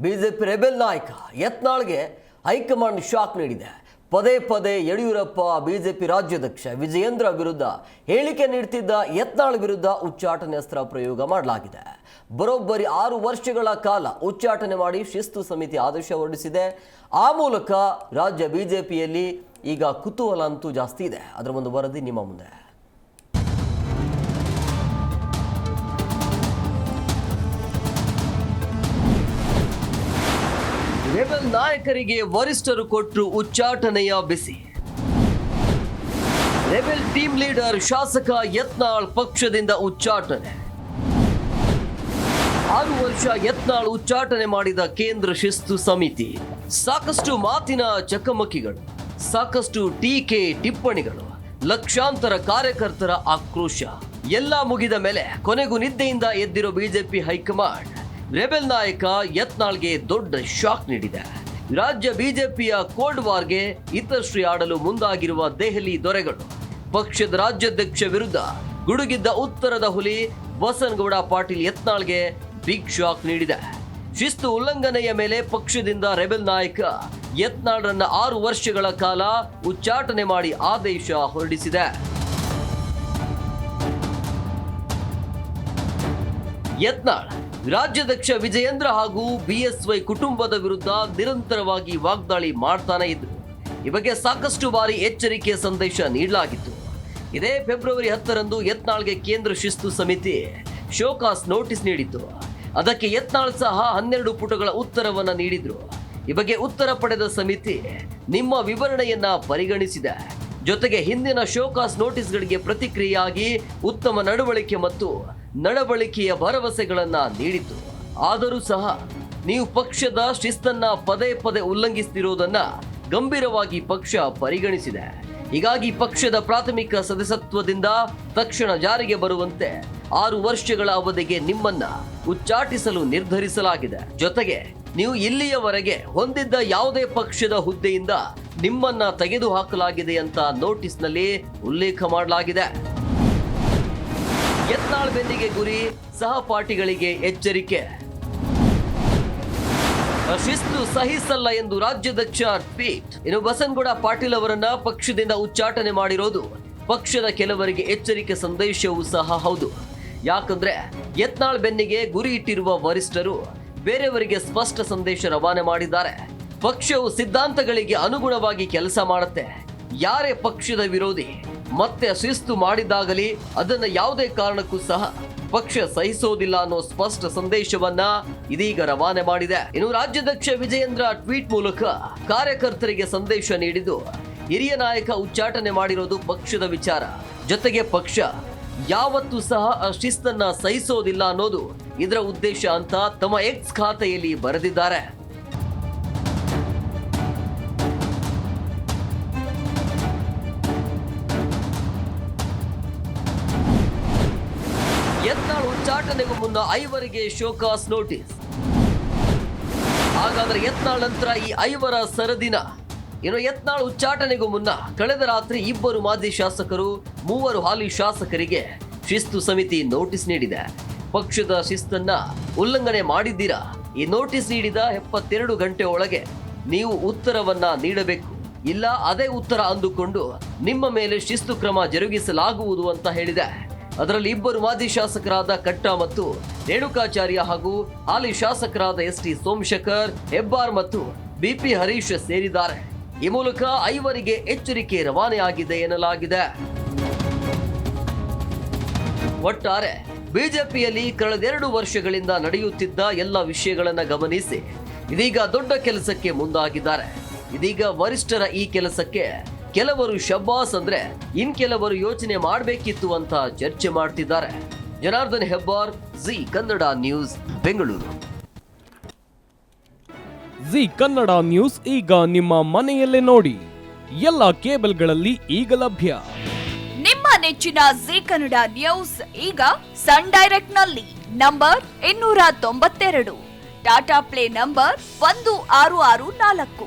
BJP rebel ನಾಯಕ ಯತ್ನಾಳ್ಗೆ high command shock ನೀಡಿದೆ. ಪದೇ ಪದೇ ಯಡಿಯೂರಪ್ಪ ಬಿಜೆಪಿ ರಾಜ್ಯಾಧ್ಯಕ್ಷ ವಿಜಯೇಂದ್ರ ವಿರುದ್ಧ ಹೇಳಿಕೆ ನೀಡ್ತಿದ್ದ ಯತ್ನಾಳ್ ವಿರುದ್ಧ ಉಚ್ಚಾಟನೆ ಅಸ್ತ್ರ ಪ್ರಯೋಗ ಮಾಡಲಾಗಿದೆ. ಬರೋಬ್ಬರಿ ಆರು ವರ್ಷಗಳ ಕಾಲ ಉಚ್ಚಾಟನೆ ಮಾಡಿ ಶಿಸ್ತು ಸಮಿತಿ ಆದೇಶ ಹೊರಡಿಸಿದೆ. ಆ ಮೂಲಕ ರಾಜ್ಯ ಬಿಜೆಪಿಯಲ್ಲಿ ಈಗ ಕುತೂಹಲ ಅಂತೂ ಜಾಸ್ತಿ ಇದೆ. ಅದರ ಒಂದು ವರದಿ ನಿಮ್ಮ ಮುಂದೆ. ರೆಬೆಲ್ ನಾಯಕರಿಗೆ ವರಿಷ್ಠರು ಕೊಟ್ಟರು ಉಚ್ಚಾಟನೆಯ ಬಿಸಿ. ರೆಬೆಲ್ ಟೀಮ್ ಲೀಡರ್ ಶಾಸಕ ಯತ್ನಾಳ್ ಪಕ್ಷದಿಂದ ಉಚ್ಚಾಟನೆ. ಆರು ವರ್ಷ ಯತ್ನಾಳ್ ಉಚ್ಚಾಟನೆ ಮಾಡಿದ ಕೇಂದ್ರ ಶಿಸ್ತು ಸಮಿತಿ. ಸಾಕಷ್ಟು ಮಾತಿನ ಚಕಮಕಿಗಳು, ಸಾಕಷ್ಟು ಟೀಕೆ ಟಿಪ್ಪಣಿಗಳು, ಲಕ್ಷಾಂತರ ಕಾರ್ಯಕರ್ತರ ಆಕ್ರೋಶ. ಎಲ್ಲ ಮುಗಿದ ಮೇಲೆ ಕೊನೆಗೂ ನಿದ್ದೆಯಿಂದ ಎದ್ದಿರೋ ಬಿಜೆಪಿ ಹೈಕಮಾಂಡ್. ರೆಬೆಲ್ ನಾಯಕ ಯತ್ನಾಳ್ಗೆ ದೊಡ್ಡ ಶಾಕ್ ನೀಡಿದೆ. ರಾಜ್ಯ ಬಿಜೆಪಿಯ ಕೋಲ್ಡ್ ವಾರ್ಗೆ ಇತರಶ್ರೀ ಆಡಲು ಮುಂದಾಗಿರುವ ದೆಹಲಿ ದೊರೆಗಳು. ಪಕ್ಷದ ರಾಜ್ಯಾಧ್ಯಕ್ಷ ವಿರುದ್ಧ ಗುಡುಗಿದ್ದ ಉತ್ತರದ ಹುಲಿ ಬಸನಗೌಡ ಪಾಟೀಲ್ ಯತ್ನಾಳ್ಗೆ ಬಿಗ್ ಶಾಕ್ ನೀಡಿದೆ. ಶಿಸ್ತು ಉಲ್ಲಂಘನೆಯ ಮೇಲೆ ಪಕ್ಷದಿಂದ ರೆಬೆಲ್ ನಾಯಕ ಯತ್ನಾಳ್ರನ್ನ ಆರು ವರ್ಷಗಳ ಕಾಲ ಉಚ್ಚಾಟನೆ ಮಾಡಿ ಆದೇಶ ಹೊರಡಿಸಿದೆ. ಯತ್ನಾಳ್ ರಾಜ್ಯಾಧ್ಯಕ್ಷ ವಿಜಯೇಂದ್ರ ಹಾಗೂ ಬಿಎಸ್ವೈ ಕುಟುಂಬದ ವಿರುದ್ಧ ನಿರಂತರವಾಗಿ ವಾಗ್ದಾಳಿ ಮಾಡ್ತಾನೆ ಇದ್ರು. ಈ ಬಗ್ಗೆ ಸಾಕಷ್ಟು ಬಾರಿ ಎಚ್ಚರಿಕೆ ಸಂದೇಶ ನೀಡಲಾಗಿತ್ತು. ಇದೇ ಫೆಬ್ರವರಿ ಹತ್ತರಂದು ಯತ್ನಾಳ್ಗೆ ಕೇಂದ್ರ ಶಿಸ್ತು ಸಮಿತಿ ಶೋಕಾಸ್ ನೋಟಿಸ್ ನೀಡಿತ್ತು. ಅದಕ್ಕೆ ಯತ್ನಾಳ್ ಸಹ ಹನ್ನೆರಡು ಪುಟಗಳ ಉತ್ತರವನ್ನು ನೀಡಿದ್ರು. ಈ ಬಗ್ಗೆ ಉತ್ತರ ಪಡೆದ ಸಮಿತಿ ನಿಮ್ಮ ವಿವರಣೆಯನ್ನ ಪರಿಗಣಿಸಿದೆ. ಜೊತೆಗೆ ಹಿಂದಿನ ಶೋಕಾಸ್ ನೋಟಿಸ್ಗಳಿಗೆ ಪ್ರತಿಕ್ರಿಯೆಯಾಗಿ ಉತ್ತಮ ನಡವಳಿಕೆ ಮತ್ತು ನಡವಳಿಕೆಯ ಭರವಸೆಗಳನ್ನ ನೀಡಿತು ಆದರೂ ಸಹ ನೀವು ಪಕ್ಷದ ಶಿಸ್ತನ್ನ ಪದೇ ಪದೇ ಉಲ್ಲಂಘಿಸುತ್ತಿರುವುದನ್ನ ಗಂಭೀರವಾಗಿ ಪಕ್ಷ ಪರಿಗಣಿಸಿದೆ. ಹೀಗಾಗಿ ಪಕ್ಷದ ಪ್ರಾಥಮಿಕ ಸದಸ್ಯತ್ವದಿಂದ ತಕ್ಷಣ ಜಾರಿಗೆ ಬರುವಂತೆ ಆರು ವರ್ಷಗಳ ಅವಧಿಗೆ ನಿಮ್ಮನ್ನ ಉಚ್ಚಾಟಿಸಲು ನಿರ್ಧರಿಸಲಾಗಿದೆ. ಜೊತೆಗೆ ನೀವು ಇಲ್ಲಿಯವರೆಗೆ ಹೊಂದಿದ್ದ ಯಾವುದೇ ಪಕ್ಷದ ಹುದ್ದೆಯಿಂದ ನಿಮ್ಮನ್ನ ತೆಗೆದುಹಾಕಲಾಗಿದೆ ಅಂತ ನೋಟಿಸ್ನಲ್ಲಿ ಉಲ್ಲೇಖ ಮಾಡಲಾಗಿದೆ. ಯತ್ನಾಳ್ ಬೆನ್ನಿಗೆ ಗುರಿ ಸಹಪಾಠಿಗಳಿಗೆ ಎಚ್ಚರಿಕೆ. ಶಿಸ್ತು ಸಹಿಸಲ್ಲ ಎಂದು ರಾಜ್ಯಾಧ್ಯಕ್ಷ ಟ್ವೀಟ್ ಇನ್ನು ಬಸನಗೌಡ ಪಾಟೀಲ್ ಅವರನ್ನ ಪಕ್ಷದಿಂದ ಉಚ್ಚಾಟನೆ ಮಾಡಿರೋದು ಪಕ್ಷದ ಕೆಲವರಿಗೆ ಎಚ್ಚರಿಕೆ ಸಂದೇಶವೂ ಸಹ ಹೌದು. ಯಾಕಂದ್ರೆ ಯತ್ನಾಳ್ ಬೆನ್ನಿಗೆ ಗುರಿ ಇಟ್ಟಿರುವ ವರಿಷ್ಠರು ಬೇರೆಯವರಿಗೆ ಸ್ಪಷ್ಟ ಸಂದೇಶ ರವಾನೆ ಮಾಡಿದ್ದಾರೆ. ಪಕ್ಷವು ಸಿದ್ಧಾಂತಗಳಿಗೆ ಅನುಗುಣವಾಗಿ ಕೆಲಸ ಮಾಡುತ್ತೆ. ಯಾರೇ ಪಕ್ಷದ ವಿರೋಧಿ ಮತ್ತೆ ಶಿಸ್ತು ಮಾಡಿದಾಗಲಿ ಅದನ್ನ ಯಾವುದೇ ಕಾರಣಕ್ಕೂ ಸಹ ಪಕ್ಷ ಸಹಿಸೋದಿಲ್ಲ ಅನ್ನೋ ಸ್ಪಷ್ಟ ಸಂದೇಶವನ್ನ ಇದೀಗ ರವಾನೆ ಮಾಡಿದೆ. ಇನ್ನು ರಾಜ್ಯಾಧ್ಯಕ್ಷ ವಿಜಯೇಂದ್ರ ಟ್ವೀಟ್ ಮೂಲಕ ಕಾರ್ಯಕರ್ತರಿಗೆ ಸಂದೇಶ ನೀಡಿದ್ದು, ಹಿರಿಯ ನಾಯಕ ಉಚ್ಚಾಟನೆ ಮಾಡಿರೋದು ಪಕ್ಷದ ವಿಚಾರ. ಜೊತೆಗೆ ಪಕ್ಷ ಯಾವತ್ತೂ ಸಹ ಆ ಶಿಸ್ತನ್ನ ಸಹಿಸೋದಿಲ್ಲ ಅನ್ನೋದು ಇದರ ಉದ್ದೇಶ ಅಂತ ತಮ್ಮ ಎಕ್ಸ್ ಖಾತೆಯಲ್ಲಿ ಬರೆದಿದ್ದಾರೆ. ಉಚ್ಚಾಟನೆಗೂ ಮುನ್ನ ಐವರಿಗೆ ಶೋಕಾಸ್ ನೋಟಿಸ್. ಹಾಗಾದ್ರೆ ಯತ್ನಾಳ್ ನಂತರ ಈ ಐವರ ಸರದಿನ. ಇನ್ನು ಯತ್ನಾಳ್ ಉಚ್ಚಾಟನೆಗೂ ಮುನ್ನ ಕಳೆದ ರಾತ್ರಿ ಇಬ್ಬರು ಮಾಜಿ ಶಾಸಕರು, ಮೂವರು ಹಾಲಿ ಶಾಸಕರಿಗೆ ಶಿಸ್ತು ಸಮಿತಿ ನೋಟಿಸ್ ನೀಡಿದೆ. ಪಕ್ಷದ ಶಿಸ್ತನ್ನ ಉಲ್ಲಂಘನೆ ಮಾಡಿದ್ದೀರಾ? ಈ ನೋಟಿಸ್ ನೀಡಿದ ಎಪ್ಪತ್ತೆರಡು ಗಂಟೆ ಒಳಗೆ ನೀವು ಉತ್ತರವನ್ನ ನೀಡಬೇಕು. ಇಲ್ಲ, ಅದೇ ಉತ್ತರ ಅಂದುಕೊಂಡು ನಿಮ್ಮ ಮೇಲೆ ಶಿಸ್ತು ಕ್ರಮ ಜರುಗಿಸಲಾಗುವುದು ಅಂತ ಹೇಳಿದೆ. ಅದರಲ್ಲಿ ಇಬ್ಬರು ಮಾಜಿ ಶಾಸಕರಾದ ಕಟ್ಟ ಮತ್ತು ರೇಣುಕಾಚಾರ್ಯ ಹಾಗೂ ಹಾಲಿ ಶಾಸಕರಾದ ಎಸ್ ಟಿ ಸೋಮಶೇಖರ್, ಹೆಬ್ಬಾರ್ ಮತ್ತು ಬಿಪಿ ಹರೀಶ್ ಸೇರಿದ್ದಾರೆ. ಈ ಮೂಲಕ ಐವರಿಗೆ ಎಚ್ಚರಿಕೆ ರವಾನೆಯಾಗಿದೆ ಎನ್ನಲಾಗಿದೆ. ಒಟ್ಟಾರೆ ಬಿಜೆಪಿಯಲ್ಲಿ ಕಳೆದೆರಡು ವರ್ಷಗಳಿಂದ ನಡೆಯುತ್ತಿದ್ದ ಎಲ್ಲ ವಿಷಯಗಳನ್ನು ಗಮನಿಸಿ ಇದೀಗ ದೊಡ್ಡ ಕೆಲಸಕ್ಕೆ ಮುಂದಾಗಿದ್ದಾರೆ. ಇದೀಗ ವರಿಷ್ಠರ ಈ ಕೆಲಸಕ್ಕೆ ಕೆಲವರು ಶಬ್ಬಾಸ್ ಅಂದ್ರೆ ಇನ್ ಕೆಲವರು ಯೋಚನೆ ಮಾಡಬೇಕಿತ್ತು ಅಂತ ಚರ್ಚೆ ಮಾಡ್ತಿದ್ದಾರೆ. Janardhan Hebbar Zee Kannada news Bengaluru. Zee Kannada news ಈಗ ನಿಮ್ಮ ಮನೆಯಲ್ಲೇ ನೋಡಿ. ಎಲ್ಲ ಕೇಬಲ್ಗಳಲ್ಲಿ ಈಗ ಲಭ್ಯ. ನಿಮ್ಮ ನೆಚ್ಚಿನ ಜಿ ಕನ್ನಡ ನ್ಯೂಸ್ ಈಗ ಸನ್ ಡೈರೆಕ್ಟ್ನಲ್ಲಿ ನಂಬರ್ ಇನ್ನೂರ ತೊಂಬತ್ತೆರಡು. ಟಾಟಾ ಪ್ಲೇ ನಂಬರ್ ಒಂದು ಆರು ಆರು ನಾಲ್ಕು.